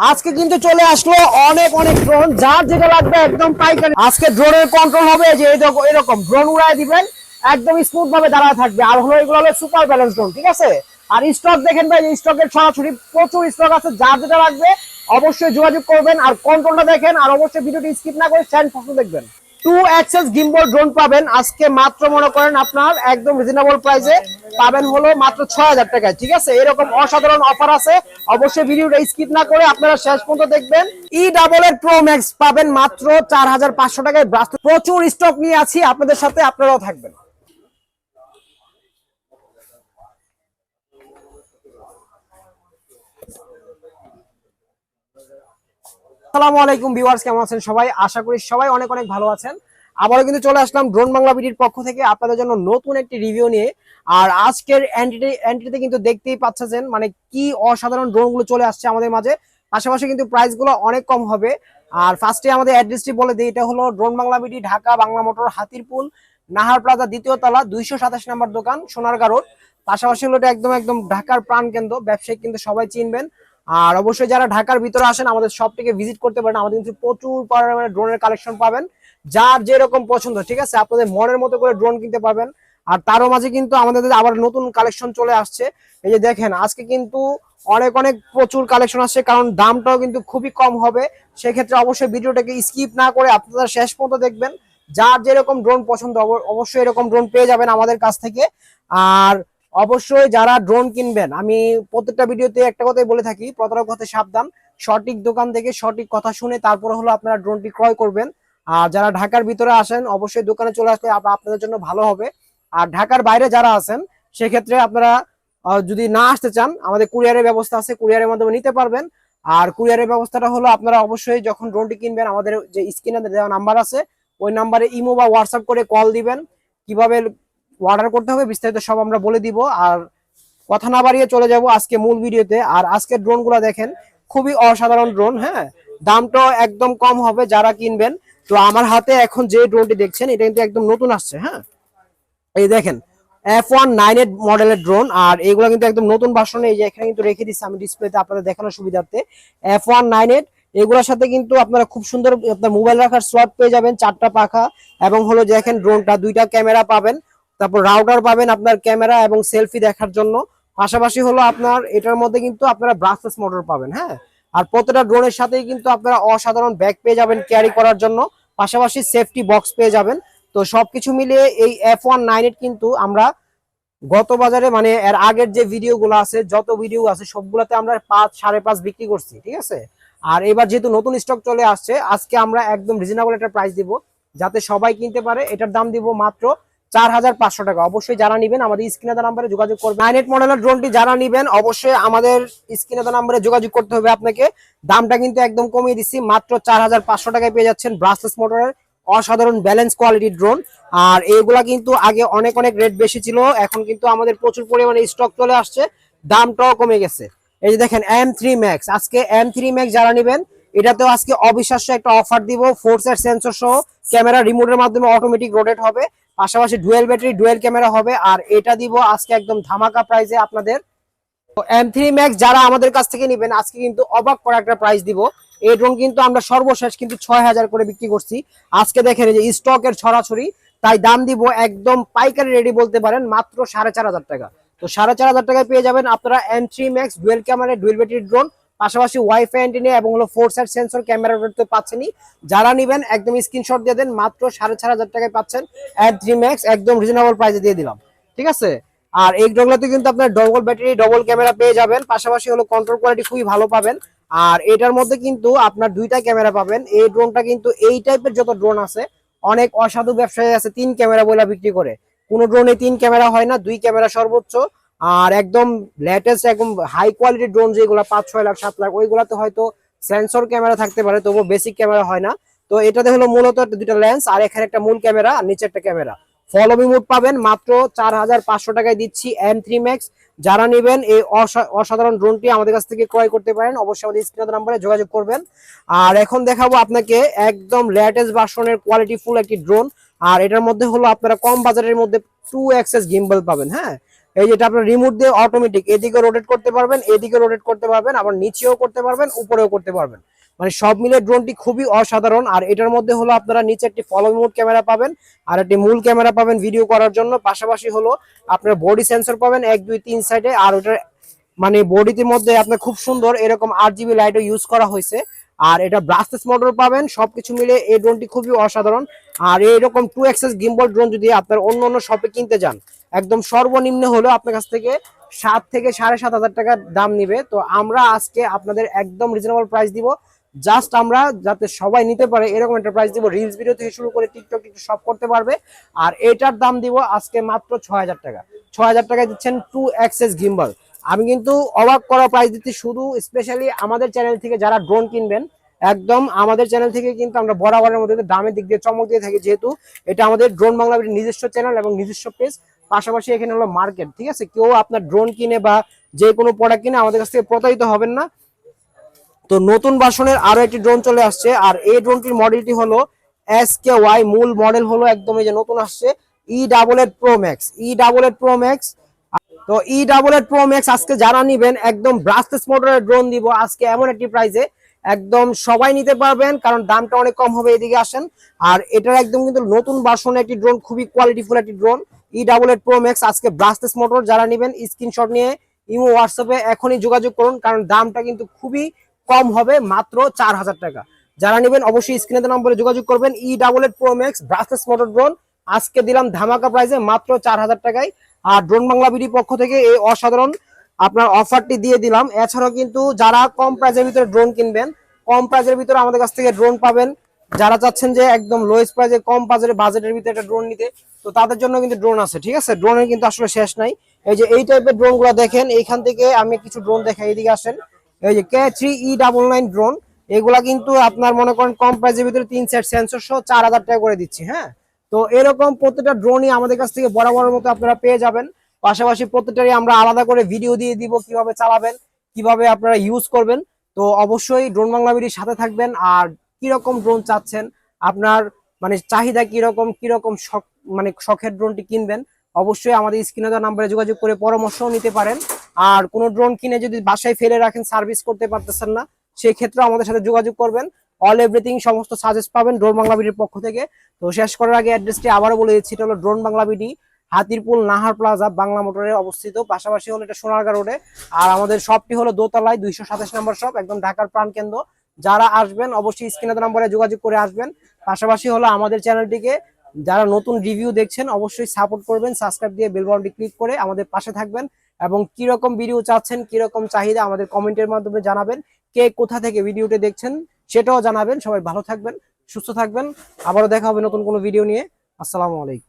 আজকে কিন্তু চলে আসলো অনেক অনেক ড্রোন যার যেটা লাগবে একদম পাইকারি। আজকে ড্রোনের কন্ট্রোল হবে যে এরকম- ড্রোন উড়াই দিবেন, একদম স্মুথ ভাবে দাঁড়ায় থাকবে। আর হলো এগুলো হলো সুপার ব্যালেন্স ড্রোন ঠিক আছে? আর স্টক দেখেন ভাই স্টকের সরাসরি প্রচুর স্টক আছে, যার যেটা লাগবে অবশ্যই যোগাযোগ করবেন। আর কন্ট্রোলটা দেখেন, আর অবশ্যই ভিডিওটি স্কিপ না করে স্ট্যান্ড ফটো দেখবেন। টু অ্যাক্সেস গিম্বল ড্রোন পাবেন। আজকে মাত্র মনে করেন আপনার একদম রিজনেবল প্রাইসে পাবেন হলো মাত্র ছয় হাজার টাকায়, ঠিক আছে? এরকম অসাধারণ অফার আছে। অবশ্যই ভিডিওটা স্কিপ না করে আপনারা শেষ পর্যন্ত দেখবেন। E double eight pro max পাবেন মাত্র চার হাজার পাঁচশো টাকায়। প্রচুর স্টক নিয়ে আছি, আপনাদের সাথে আপনারাও থাকবেন। আসসালামু আলাইকুম ভিউয়ার্স, কেমন আছেন সবাই? আশা করি সবাই অনেক অনেক ভালো আছেন। আবারও কিন্তু চলে আসলাম ড্রোন বাংলা বিডির পক্ষ থেকে আপনাদের জন্য নতুন একটি রিভিউ নিয়ে। আর আজকের এন্ট্রিতে কিন্তু দেখতেই পাচ্ছেন মানে কি অসাধারণ ড্রোনগুলো চলে আসছে আমাদের মাঝে। পাশাপাশি কিন্তু প্রাইসগুলো অনেক কম হবে। আর ফার্স্টে আমাদের অ্যাড্রেসটি বলে দিই, এটা হলো drone Bangla BD, Dhaka Bangla motor, Hatirpool, Nahar plaza, দ্বিতীয় তলা, দুইশো সাতাশ নম্বর দোকান, সোনারগাঁ রোড। পাশাপাশি হলো এটা একদম একদম ঢাকার প্রাণ কেন্দ্র ব্যবসায়িক কিন্তু সবাই চিনবেন। আর অবশ্যই যারা ঢাকার ভিতরে আসেন, আমাদের শপটিকে ভিজিট করতে পারেন। আমাদের কিন্তু প্রচুর পরিমাণে ড্রোনের কালেকশন পাবেন। যার যেরকম পছন্দ, ঠিক আছে? আপনাদের মনের মতো করে ড্রোন কিনতে পারবেন। আর তারও মাঝে কিন্তু আমাদের আবার নতুন কালেকশন চলে আসছে, এই যে দেখেন, আজকে কিন্তু অনেক অনেক প্রচুর কালেকশন আসছে, কারণ দামটাও কিন্তু খুবই কম হবে। সেক্ষেত্রে অবশ্যই ভিডিওটাকে স্কিপ না করে আপনারা শেষ পর্যন্ত দেখবেন। যার যেরকম ড্রোন পছন্দ, অব- অবশ্যই এরকম ড্রোন পেয়ে যাবেন আমাদের কাছ থেকে। আর অবশ্যই যারা ড্রোন কিনবেন, আমি প্রত্যেকটা ভিডিওতে একটা কথাই বলে থাকি, প্রতারক হতে সাবধান। সঠিক দোকান থেকে সঠিক কথা শুনে তারপরে হলো আপনারা ড্রোনটি ক্রয় করবেন। আর যারা ঢাকার ভিতরে আসেন, অবশ্যই দোকানে চলে আসলে আপনাদের জন্য ভালো হবে। আর ঢাকার বাইরে যারা আছেন, সেক্ষেত্রে আপনারা যদি না আসতে চান, আমাদের কুরিয়ারের ব্যবস্থা আছে, কুরিয়ারের মাধ্যমে নিতে পারবেন। আর কুরিয়ারের ব্যবস্থাটা হলো আপনারা অবশ্যই যখন ড্রোনটি কিনবেন, আমাদের যে স্ক্রিনে দেওয়া নাম্বার আছে, ওই নাম্বারে ইমো বা হোয়াটসঅ্যাপ করে কল দিবেন। কীভাবে অর্ডার করতে হবে, বিস্তারিত সব আমরা বলে দিব। আর কথা না বাড়িয়ে চলে যাব আজকে মূল ভিডিওতে। আর আজকে ড্রোনগুলা দেখেন, খুবই অসাধারণ ড্রোন হ্যাঁ? দামটাও একদম কম হবে যারা কিনবেন। তো আমার হাতে এখন যে ড্রোনটি দেখছেন, এটা কিন্তু একদম নতুন আসছে হ্যাঁ? এই দেখেন এফ ওয়ান নাইন এইট মডেলের ড্রোন আর এগুলো কিন্তু একদম নতুন ভার্সনে এই যে এখানে কিন্তু রেখে দিচ্ছি আমি ডিসপ্লেতে আপনাদের দেখানোর সুবিধার্থে। এফ ওয়ান নাইন এইট এগুলোর সাথে কিন্তু আপনারা খুব সুন্দর আপনার মোবাইল রাখার স্লট পেয়ে যাবেন, চারটা পাখা। এবং হলো যে দেখেন ড্রোনটা দুইটা ক্যামেরা পাবেন। তারপর রাউটার পাবেন আপনার ক্যামেরা এবং সেলফি দেখার জন্য। পাশাপাশি হলো আপনার, এটার মধ্যে কিন্তু আপনারা ব্রাসলেস মোটর পাবেন হ্যাঁ? আর প্রতিটা ড্রোনের সাথেই কিন্তু আপনারা অসাধারণ ব্যাগ পেয়ে যাবেন ক্যারি করার জন্য। পাশাপাশি সেফটি বক্স পেয়ে যাবেন। তো সবকিছু মিলিয়ে এই এফ ওয়ান নাইন এইট কিন্তু আমরা গত বাজারে মানে এর আগের যে ভিডিও গুলো আছে, যত ভিডিও আছে, সবগুলোতে আমরা পাঁচ, সাড়ে পাঁচ বিক্রি করছি, ঠিক আছে? আর এবার যেহেতু নতুন স্টক চলে আসছে, আজকে আমরা একদম রিজনেবল একটা প্রাইস দিব, যাতে সবাই কিনতে পারে। এটার দাম দিব মাত্র চার হাজার পাঁচশো টাকা। অবশ্যই যারা নিবেন আমাদের স্ক্রিনে নাম্বারে যোগাযোগ করবেন। নাইন এইট মডেলের ড্রোনটি যারা নিবেন, অবশ্যই আমাদের স্ক্রিনে নাম্বারে যোগাযোগ করতে হবে আপনাকে। দামটা কিন্তু একদম কমিয়ে দিচ্ছি, মাত্র চার হাজার পাঁচশো টাকায় পেয়ে যাচ্ছেন ব্রাসলেস মোটরের অসাধারণ ব্যালেন্স কোয়ালিটির ড্রোন আর এইগুলা কিন্তু আগে অনেক অনেক রেট বেশি ছিল, এখন কিন্তু আমাদের প্রচুর পরিমাণে স্টক চলে আসছে, দামটাও কমে গেছে। এই যে দেখেন এম থ্রি ম্যাক্স আজকে এম থ্রি ম্যাক্স যারা নেবেন এটাতেও আজকে অবিশ্বাস্য একটা অফার দিব ফোর্স এর সেন্সর সহ ক্যামেরা রিমোটের মাধ্যমে অটোমেটিক রোটেট হবে। পাশাপাশি ডুয়েল ব্যাটারি ডুয়েল ক্যামেরা হবে, আর এটা দিব আজকে একদম ধামাকা প্রাইসে আপনাদের। এম থ্রি ম্যাক্স যারা আমাদের কাছ থেকে নেবেন, আজকে কিন্তু অবাক করা একটা প্রাইস দিব। এই ড্রোন কিন্তু আমরা সর্বশেষ কিন্তু ছয় হাজার করে বিক্রি করছি। আজকে দেখেন যে স্টকের ছড়াছড়ি, তাই দাম দিব একদম পাইকারি রেডি বলতে পারেন মাত্র সাড়ে চার হাজার টাকা। তো সাড়ে চার হাজার টাকায় পেয়ে যাবেন আপনারা M three max dual camera dual battery drone পাশাপাশি ওয়াইফাই অ্যান্টিনা এবং হলো ফোর সাইড সেন্সর ক্যামেরা তো পাচ্ছেনই। যারা নেবেন, একদম স্ক্রিনশট দিয়ে দেন, মাত্র সাড়ে চার হাজার টাকায় পাচ্ছেন এম থ্রি ম্যাক্স একদম রিজনেবল প্রাইসে দিয়ে দিলাম। ঠিক আছে? আর এই ড্রোনগুলোতে কিন্তু আপনার ডবল ব্যাটারি ডবল ক্যামেরা পেয়ে যাবেন। পাশাপাশি হলো কন্ট্রোল কোয়ালিটি খুবই ভালো পাবেন। আর এটার মধ্যে কিন্তু আপনার দুইটা ক্যামেরা পাবেন। এই ড্রোনটা কিন্তু এই টাইপের যত ড্রোন আছে, অনেক অসাধু ব্যবসায়ী আছে, তিন ক্যামেরা বলে বিক্রি করে। কোনো ড্রোনে তিন ক্যামেরা হয় না, দুই ক্যামেরা সর্বোচ্চ। আর একদম লেটেস্ট একদম হাই কোয়ালিটির ড্রোন যেগুলো পাঁচ, ছয় লাখ, সাত লাখ, ওইগুলাতে হয়তো সেন্সর ক্যামেরা থাকতে পারে, তবুও বেসিক ক্যামেরা হয় না। তো এটাতে হলো মূলত দুটা লেন্স আর এখানে একটা মূল ক্যামেরা আর নিচে একটা ক্যামেরা ফলোমি মোড পাবেন মাত্র চার হাজার পাঁচশো টাকায় দিচ্ছি এম থ্রি ম্যাক্স যারা নেবেন এই অসা- অসাধারণ ড্রোনটি আমাদের কাছ থেকে ক্রয় করতে পারেন, অবশ্যই আমাদের স্ক্রিনের নাম্বারে যোগাযোগ করবেন। আর এখন দেখাবো আপনাকে একদম লেটেস্ট ভার্সনের কোয়ালিটি ফুল একটি ড্রোন আর এটার মধ্যে হলো আপনারা কম বাজারের মধ্যে টু অ্যাক্সেস গিম্বল পাবেন হ্যাঁ? এই যেটা আপনার রিমোট দিয়ে অটোমেটিক এদিকে রোটেট করতে পারবেন এদিকে রোটেট করতে পারবেন, আবার নিচেও করতে পারবেন, উপরেও করতে পারবেন। মানে সব মিলে ড্রোনটি খুবই অসাধারণ। আর এটার মধ্যে হলো আপনারা নিচে একটি ফলো মোড ক্যামেরা পাবেন, আর একটি মূল ক্যামেরা পাবেন ভিডিও করার জন্য। পাশাপাশি হলো আপনার বডি সেন্সর পাবেন এক, দুই, তিন সাইডে আর ওটার মানে বডিটির মধ্যে আপনার খুব সুন্দর এরকম আট জিবি লাইটও ইউজ করা হয়েছে। আর এটা ব্রাসলেস মোটর পাবেন, সবকিছু মিলে এই ড্রোনটি খুবই অসাধারণ। আর এইরকম টু এক্সেস গিম্বল ড্রোন যদি আপনার অন্য অন্য শপে কিনতে যান, একদম সর্বনিম্ন হলো আপনার কাছ থেকে সাত থেকে সাড়ে সাত হাজার টাকার দাম নিবে। তো আমরা আজকে আপনাদের একদম রিজনেবল প্রাইস দিব। জাস্ট আমরা যাতে সবাই নিতে পারে, এরকম একটা প্রাইস দিব। রিলস ভিডিও থেকে শুরু করে টিকটক টিকটক সব করতে পারবে। আর এটার দাম দিব আজকে মাত্র ছয় হাজার টাকা। ছয় হাজার টাকায় দিচ্ছেন টু এক্সেস গিম্বল আমি কিন্তু অবাক করা প্রাইস দিচ্ছি। শুধু স্পেশালি আমাদের চ্যানেল থেকে যারা ড্রোন কিনবেন, একদম আমাদের চ্যানেল থেকে কিন্তু আমরা বরাবরের মধ্যে দামের দিক দিয়ে চমক দিয়ে থাকি, যেহেতু এটা আমাদের ড্রোন বাংলা নিজস্ব চ্যানেল এবং নিজস্ব পেজ পাশাপাশি এখানে হলো মার্কেট ঠিক আছে? কেউ আপনার ড্রোন কিনে বা যে কোনো প্রোডাক্ট কিনে আমাদের কাছ থেকে প্রতারিত হবেন না। তো নতুন ভার্সনের আরও একটি ড্রোন চলে আসছে, আর এই ড্রোনটির মডেলটি হলো এস কে ওয়াই মূল মডেল হলো একদম এই যে নতুন আসছে E double eight pro max E double eight pro max তো E double eight pro max আজকে যারা নিবেন, একদম ব্রাসলেস মোটরের ড্রোন দিব। আজকে এমন একটি প্রাইসে একদম সবাই নিতে পারবেন, কারণ দামটা অনেক কম হবে এদিকে আসেন। আর এটার একদম কিন্তু নতুন ভার্সনের একটি ড্রোন খুবই কোয়ালিটিফুল একটি drone E double eight pro max আজকে ব্রাসলেস মোটর যারা নিবেন স্ক্রিনশট নিয়ে ইমো হোয়াটসঅ্যাপে এখনই যোগাযোগ করুন, কারণ দামটা কিন্তু খুবই কম হবে, মাত্র চার হাজার টাকা। যারা নেবেন, অবশ্যই স্ক্রিনে নম্বরে যোগাযোগ করবেন E double eight pro max brushless motor drone আজকে দিলাম ধামাকা প্রাইসে মাত্র চার হাজার টাকায়। আর ড্রোন বাংলা বিডি পক্ষ থেকে এই অসাধারণ আপনার অফারটি দিয়ে দিলাম। এছাড়াও কিন্তু যারা কম প্রাইসের ভিতরে ড্রোন কিনবেন, কম প্রাইসের ভিতরে আমাদের কাছ থেকে ড্রোন পাবেন। যারা চাচ্ছেন যে একদম লোয়েস্ট প্রাইসে কম বাজারে বাজেটের ভিতরে একটা ড্রোন নিতে, তো তাদের জন্য কিন্তু ড্রোন আছে, ঠিক আছে? ড্রোনের কিন্তু আসলে শেষ নাই। এই যে এই টাইপের ড্রোনগুলো দেখেন, এইখান থেকে আমি কিছু ড্রোন দেখাই, এদিকে আসেন। এই যে K three E double nine drone এগুলা কিন্তু আপনার মনে করেন কম প্রাইসের ভিতরে তিন সেট সেন্সর সহ চার হাজার টাকা করে দিচ্ছি হ্যাঁ? তো এরকম প্রত্যেকটা ড্রোনই আমাদের কাছ থেকে বরাবরের মতো আপনারা পেয়ে যাবেন। পাশাপাশি প্রত্যেকটারই আমরা আলাদা করে ভিডিও দিয়ে দিব কীভাবে চালাবেন, কীভাবে আপনারা ইউজ করবেন। তো অবশ্যই ড্রোন বাংলা বিডির সাথে থাকবেন আর কীরকম ড্রোন চাচ্ছেন, আপনার মানে চাহিদা কীরকম কীরকম শখ মানে শখের ড্রোনটি কিনবেন, অবশ্যই আমাদের স্ক্রিনে দেওয়া নাম্বারে যোগাযোগ করে পরামর্শও নিতে পারেন। আর কোনো ড্রোন কিনে যদি বাসায় ফেলে রাখেন সার্ভিস করতে পারতেছেন না সেই ক্ষেত্রে আমাদের সাথে যোগাযোগ করবেন। অল এভরিথিং সমস্ত সাজেস্ট পাবেন ড্রোন বাংলা বিডির পক্ষ থেকে। তো শেষ করার আগে অ্যাড্রেসটি আবারও বলে দিচ্ছি, এটা হলো drone Bangla BD Hatirpool Nahar plaza Bangla মোটরে অবস্থিত। পাশাপাশি হলো এটা সোনারগাঁ রোডে আর আমাদের শপটি হলো দোতলায়, দুইশো সাতাশ নম্বর শপ একদম ঢাকার প্রাণকেন্দ্র যারা আসবেন, অবশ্যই স্ক্রিনে নম্বরে যোগাযোগ করে আসবেন। পাশাপাশি হলো আমাদের চ্যানেলটিকে যারা নতুন রিভিউ দেখছেন, অবশ্যই সাপোর্ট করবেন সাবস্ক্রাইব দিয়ে বেল বাটনটি ক্লিক করে আমাদের পাশে থাকবেন। এবং কীরকম ভিডিও চাচ্ছেন, কীরকম চাহিদা আমাদের কমেন্টের মাধ্যমে জানাবেন। কে কোথা থেকে ভিডিওটি দেখছেন সেটাও জানাবেন। সবাই ভালো থাকবেন, সুস্থ থাকবেন। আবারও দেখা হবে নতুন কোনো ভিডিও নিয়ে। আসসালামু আলাইকুম।